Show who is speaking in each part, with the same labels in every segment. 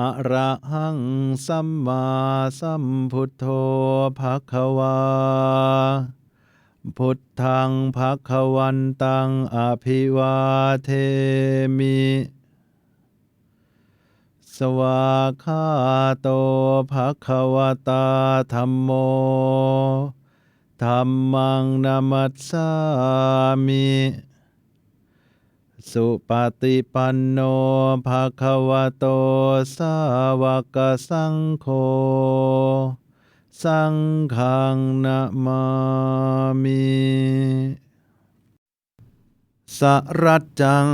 Speaker 1: อะระหังสัมมาสัมพุทโธภะคะวา พุทธังภะคะวันตังอภิวาเทมิ สวาคาโตภะคะวตาธัมโมธัมมังนามัสสามิ สุปฏิปันโนภะควโต สาวกสังโฆ สังฆังนะมามิสรัจจัง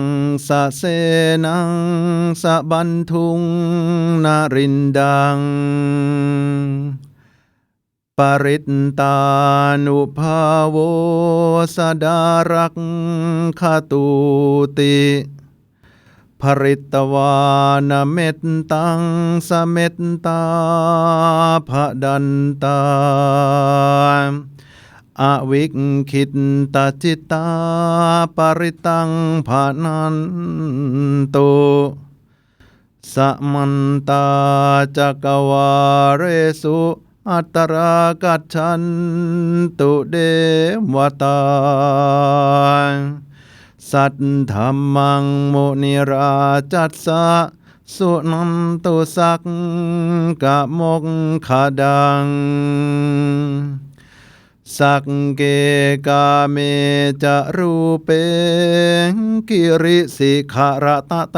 Speaker 1: สเสนังสบันทุงนารินดัง ปริตตานุภาโวสดารักขตูติภริตวานเมตตังสเมตตาภดันตาอวิกขิตตาจิตตาปริตังภานันตุสมันตาจักวาเรสุ อัตรากัจฉันตุเดวตา สัตธรรมังโมนิราจัสสะสุนันตุสักกะมกขดัง สักเกกาเมจะรูเปงกิริสิขารตะเต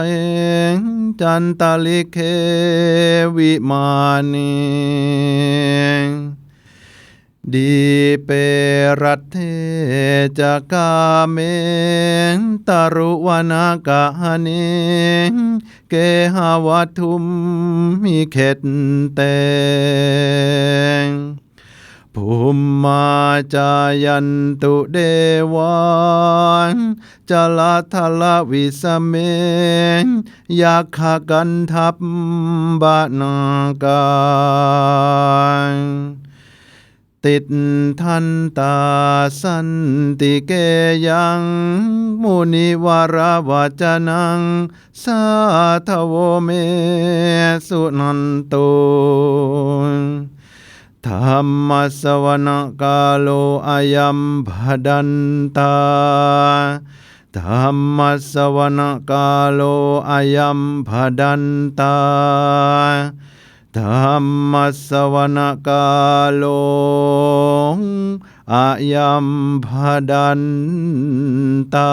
Speaker 1: งจันตลิเควิมานีดีเปรัตเทจะกาเมงตารุวนากะเนงเกหาวัทุมมิเขตเตง ภูมิมาจายันตุเดวันจลาทลวิสเมนยักขกันทับบานากายติดทันตาสันติเกยังมุนิวาราวาจนัง สาทโวเมสุนันตุ ธรรมสวนกาโลอายัมภดันตาธรรมสวนกาโลอายัมภดันตาธรรมสวนกาโลอายัมภดันตา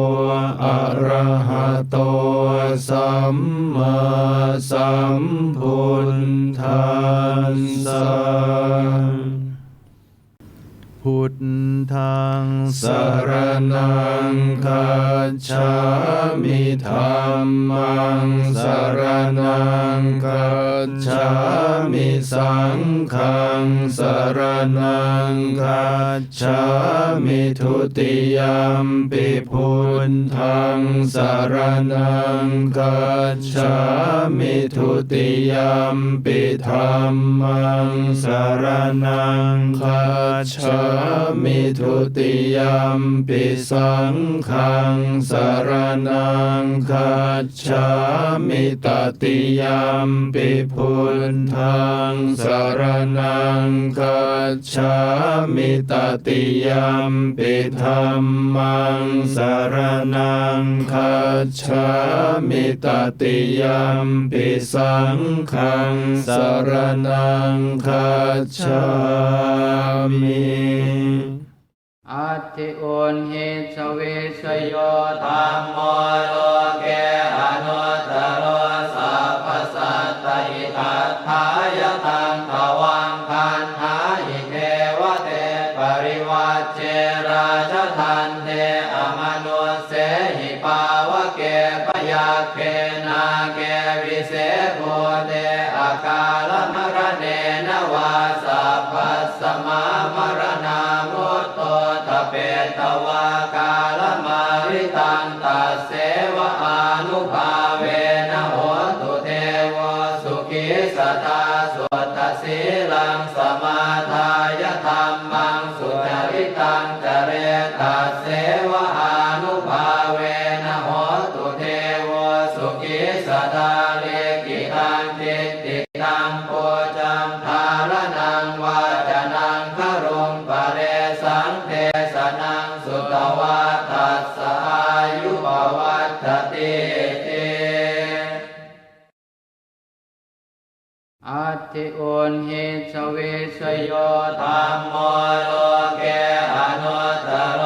Speaker 1: อะระหะโตสัมมาสัมพุทธัสสะพุทธังสรนังคัจฉามิธรรมังสรนังคัจฉามิสังฆังสร นังคัจฉามิทุติยมปิพุนทังสารนังคัจฉามิทุติยมปิธรรมังสารนังคัจฉามิทุติยมปิสังฆังสารนังคัจฉามิตติยมปิพุนทังสารนังคัจฉามิตติยมปิธรรมังสารนังคัจฉามิตติยมปิสังฆังสา
Speaker 2: รนังคัจฉามิอัตติอุนหิสวิสโยธรรมโมโลเก ภาเวนะโหตุเทวสุขิสตาสุตตสีลังสมาทายธรรมังสุจริตังจเรตัสเสวะ เวสโยธรรมโมโลเกอนุตโร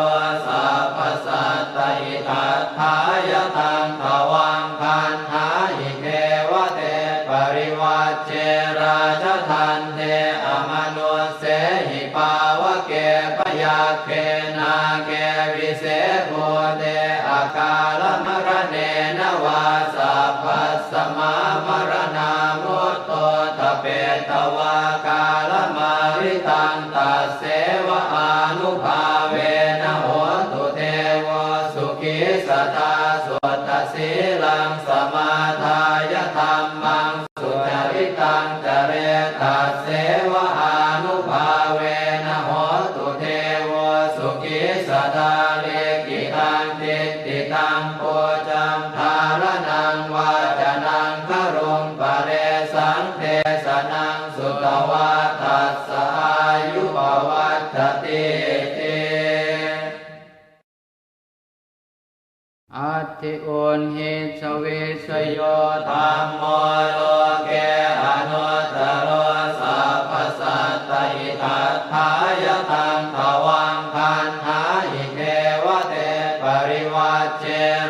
Speaker 2: สัพพสัตตอิทัฏฐายตังขวังคันหาหิเทวเตปริวัจเจราชทันเทอมนุสเสหิปาวเกปยาเคนาเกวิเศษโพเตอากาลมรเนนวาสัพพสมามรณามุตโตทเปตวา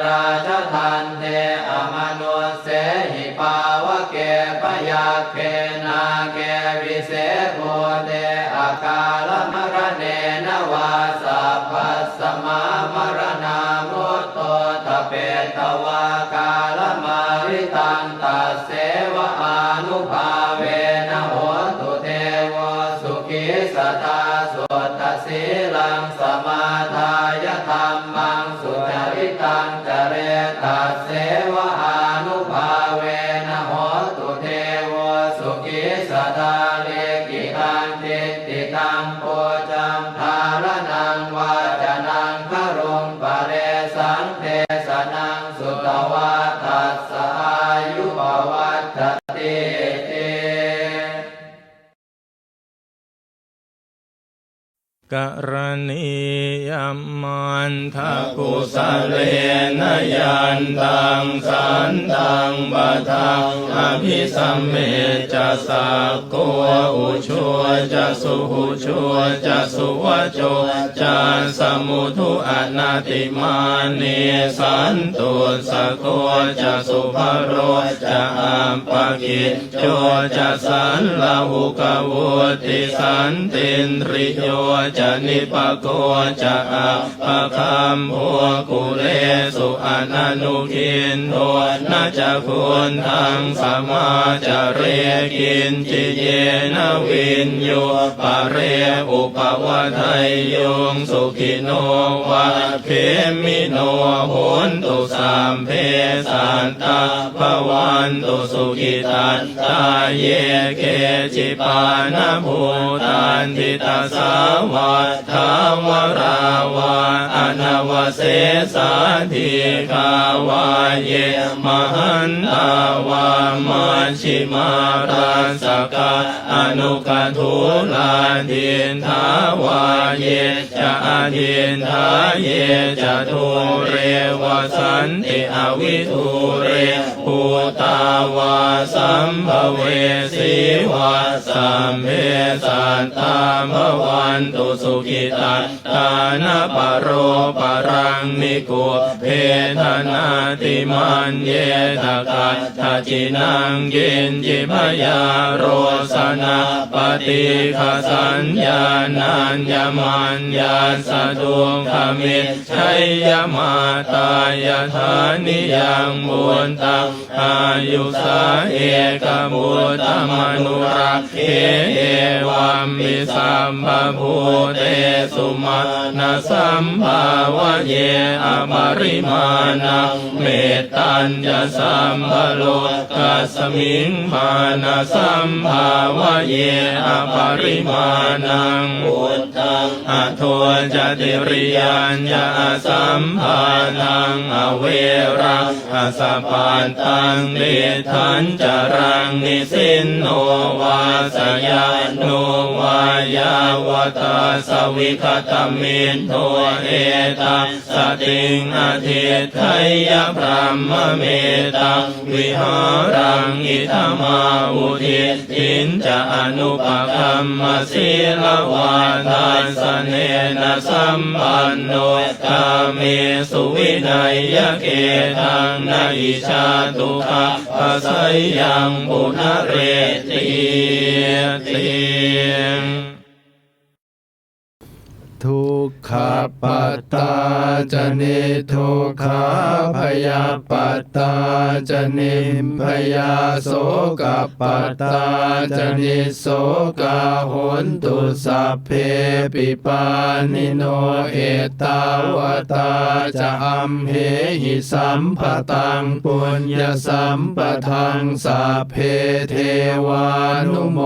Speaker 2: ราชธา กร
Speaker 3: ณียมันทกุสเลนยันตังสันตังปะทังอภิสัมเมจะสักโกอุชัวจะสุหุชัวจะสุวโจจะสมุทุอนาติมานีสันตุสโกจะสุภโรจะอัมปกิจโจจะสันลาหุกวุติสันตินริโยจะนิปโกจะอัปะคัมโภกุเลสุอนันุกินโทนาจะคุณทังสมาจะเรกินจิเยนวินโยปะเรอุปวะไทยยงสุขิโนวะเพมิโนโหนตุสามเพสันตาภวันตุสุขิตันตาเยเกจิปานภูตันทิตาสาวาทาวราวาอนาวเสสาธิกาวาเยมหันตาวามาชิมาราสกาอนุกทุลาดินทาวาเยจะอดินทาเยจะทุเรวสันติอวิทุเรภูตาวาสัมภเวสีวาสัมเพสันตามภวันตุสุขิตัตตานาปโรปรังนิโกเพทนาติมันเยตกัตถจินังกินจิพยาโรสนาปฏิคสัญญานัญญมันญาสะดุงขมิชัยยมาตายธานิยังมุนตังอายุสาเอกมุตตมนุรักเขเอวัมมิสัมภภูเตสุมาณสัมภาวะเยอปริมาณังเมตตัญจะสัมภโลกัสมิงมานะสัมภาวะเยอปริมาณังพุทธังอโทจติริยัญญาสัมภานังอเวรังอสปปานตังเดทันจรังนิสินโนวาสยานโนวายาวตาสวิคตมินโทเอตังสติงอธิไทยพรหมเมตังวิหารังอิทมาอุทิทินจะอนุปคัมมศีลวาทานสเนนะสัมปันโนกาเมสุวินัยยเกทังนาอิชาตุขะภะไสยังปุณเรติติ
Speaker 2: ทุกขปัตตาจะนิทุกขาพยาปัตตาจะนิมพยาโสกปัตตาจะนิโสกาหนตุสัพเพปิปานิโนเอตาวตาจะอัมเหหิสัมปตังปุญญสัมปทังสัพเพเทวานุโม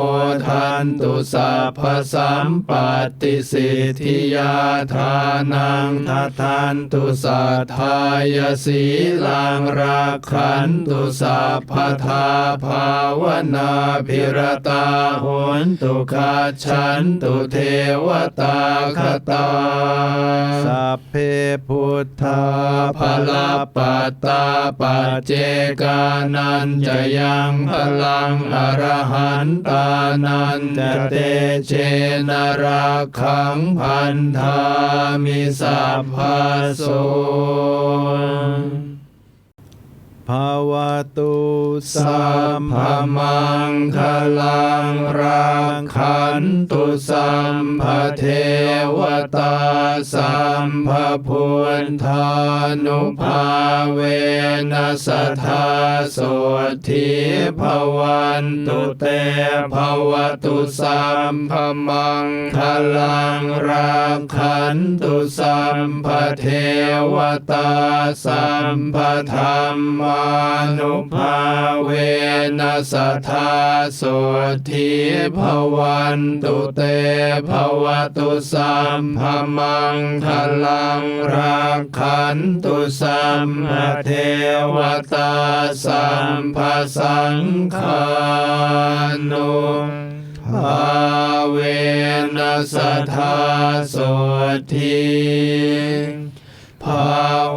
Speaker 2: ทันตุสัพพสัมปติสิทธิยาทานังทัทันตุสัทธายสีลังรักขันตุสัพพทาภาวนาพิรตาโหนตุคาชันตุเทวตาคตา สัพเพพุทธาภลปัตตาปัจเจกานันจะยังพลังอรหันตานันจะเตเชนราคังพันธามิสัพพะโสภาวตุ สัมภมังคลังรักขันตุสัมภเทวตาสัมภพุทธานุภาเวนัสธาโสทิภวันตุเตภวตุสัมภมังคลังรักขันตุสัมภเทวตาสัมภธรรมานุภาเวนัสทธาโสทิภวันตุเตภวตุสัมภมังคลังรักขันตุสัมภเทวตาสัมภสังฆานุภาเวนัสทธาโสทิภา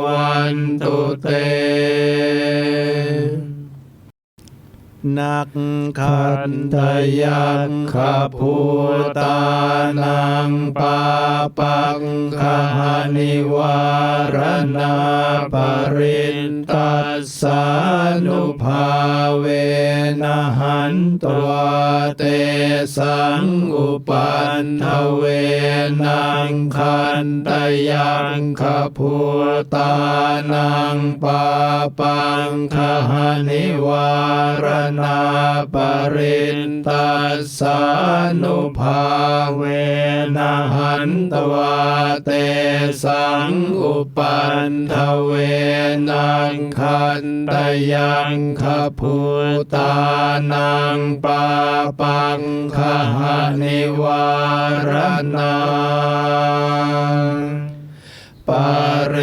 Speaker 2: วันตุเต นักขันตยักขภูตานังปาปังคหานิวารณาปรินตัสสานุภาเวนะหันตัวเตสังอุปันทเวนังคันตยังขภูตานังปาปังคหานิวารณนาปรินตัสสานุภาเวนะหันตวาเตสังอุปันทเวนังคันตยังขภูตานังปาปังคหานิวารณาปเร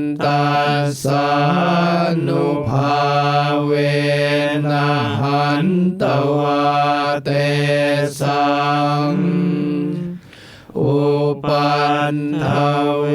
Speaker 2: นตัสสานุภา นตวาเตสัง อุปันทเว